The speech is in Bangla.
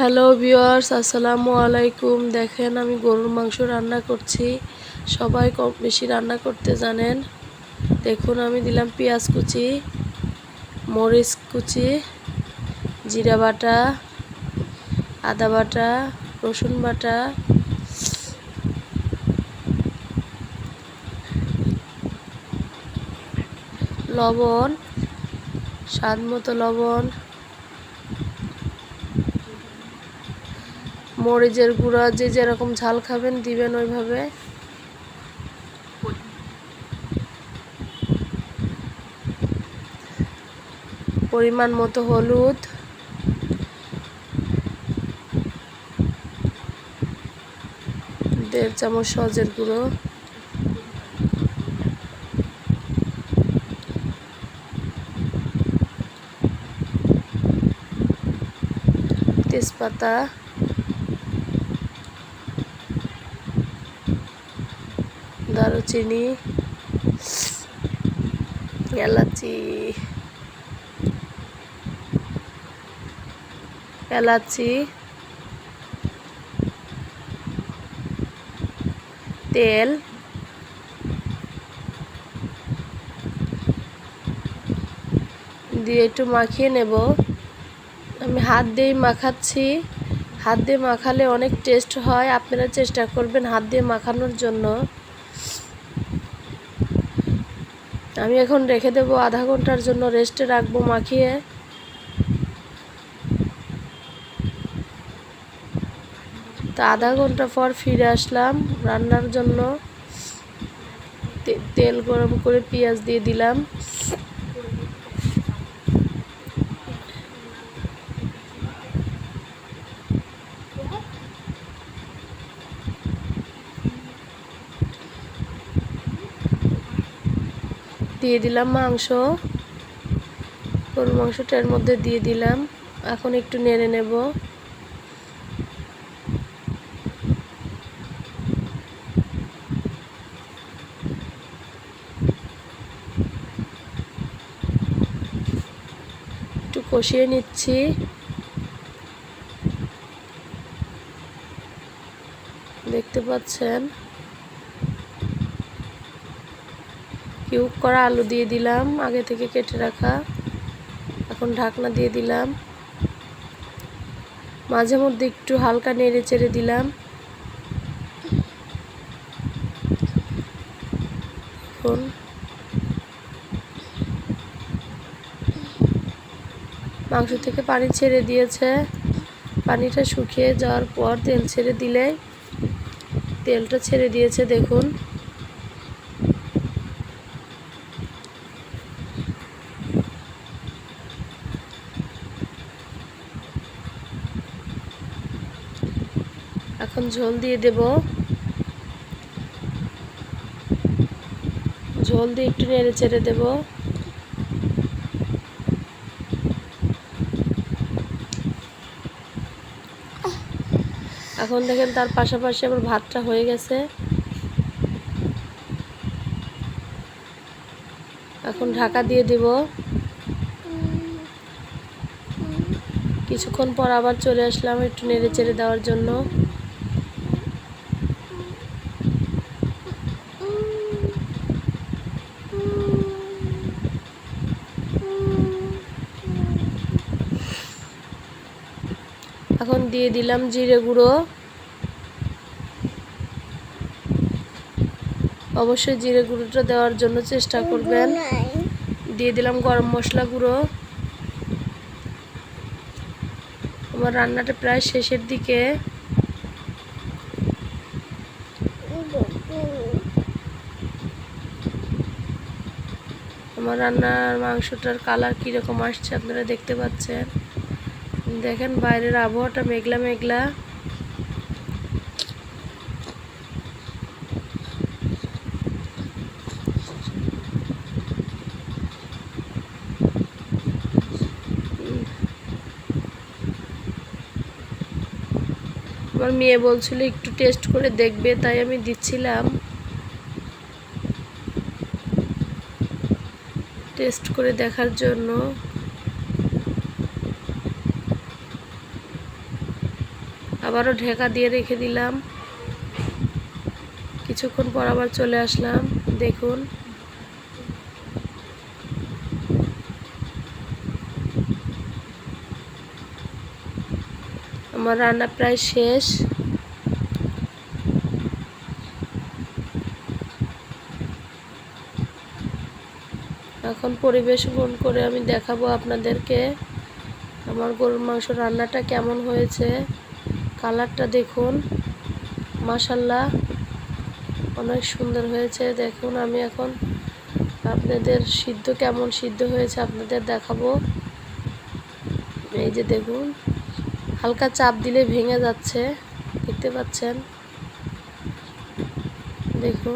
হ্যালো ভিউয়ার্স, আসসালামু আলাইকুম। দেখেন, আমি গরুর মাংস রান্না করছি। সবাই কম বেশি রান্না করতে জানেন। দেখুন, আমি দিলাম পেঁয়াজ কুচি, মরিচ কুচি, জিরা বাটা, আদা বাটা, রসুন বাটা, লবণ, স্বাদ মতো লবণ মরিচের গুঁড়া, যে যেরকম ঝাল খাবেন দিবেন ওইভাবে। পরিমাণ মতো হলুদ। দেড় চামচ সজের গুঁড়ো। তেজপাতা। দারুচিনি, এলাচি এলাচি, তেল, দিয়ে একটু মাখিয়ে নেব। আমি হাত দিয়েই মাখাচ্ছি। হাত দিয়ে মাখালে অনেক টেস্ট হয়। আপনারা চেষ্টা করবেন হাত দিয়ে মাখানোর জন্য। আমি এখন রেখে দেব আধা ঘণ্টার জন্য রেস্টে রাখব মাখিয়ে। তা আধা ঘণ্টা পর ফিরে আসলাম রান্নার জন্য। তেল গরম করে পেঁয়াজ দিয়ে দিলাম। দিয়ে দিলাম মাংস। গরুর মাংসটা এর মধ্যে দিয়ে দিলাম। এখন একটু নেড়ে নেব। একটু কষিয়ে নিচ্ছি। দেখতে পাচ্ছেন? কিউব করা আলু দিয়ে দিলাম, আগে থেকে কেটে রাখা। এখন ঢাকনা দিয়ে দিলাম। মাঝে মধ্যে একটু হালকা নেড়ে চেড়ে দিলাম। এখন মাংস থেকে পানি ছেড়ে দিয়েছে। পানিটা শুকিয়ে যাওয়ার পর তেল ছেড়ে দিলে তেলটা ছেড়ে দিয়েছে, দেখুন। এখন ঝোল দিয়ে দেব। ঝোল দিয়ে একটু নেড়ে চেড়ে দেব। এখন দেখেন তার পাশাপাশি আমার ভাতটা হয়ে গেছে। এখন ঢাকা দিয়ে দেব। কিছুক্ষণ পর আবার চলে আসলাম একটু নেড়ে চেড়ে দেওয়ার জন্য। এখন দিয়ে দিলাম জিরে গুঁড়ো। অবশ্যই জিরে গুঁড়োটা দেওয়ার জন্য চেষ্টা করবেন। দিয়ে দিলাম গরম মশলা গুঁড়ো। আমার রান্নাটা প্রায় শেষের দিকে। আমার রান্নার মাংসটার কালার কীরকম আসছে আপনারা দেখতে পাচ্ছেন। দেখেন বাইরের আবহাওয়াটা মেঘলা মেঘলা। আমার মেয়ে বলছিল একটু টেস্ট করে দেখবে, তাই আমি দিচ্ছিলাম। টেস্ট করে দেখার জন্য। আবারও ঢেকা দিয়ে রেখে দিলাম। কিছুক্ষণ পর আবার চলে আসলাম, দেখুন। আমার রান্না প্রায় শেষ। এখন পরিবেশন করে আমি দেখাবো আপনাদেরকে আমার গরুর মাংস রান্নাটা কেমন হয়েছে। কালারটা দেখুন। মাসাল্লাহ অনেক সুন্দর হয়েছে। দেখুন, আমি এখন আপনাদের সিদ্ধ কেমন সিদ্ধ হয়েছে আপনাদের দেখাবো। এই যে দেখুন, হালকা চাপ দিলে ভেঙে যাচ্ছে। দেখতে পাচ্ছেন? দেখুন।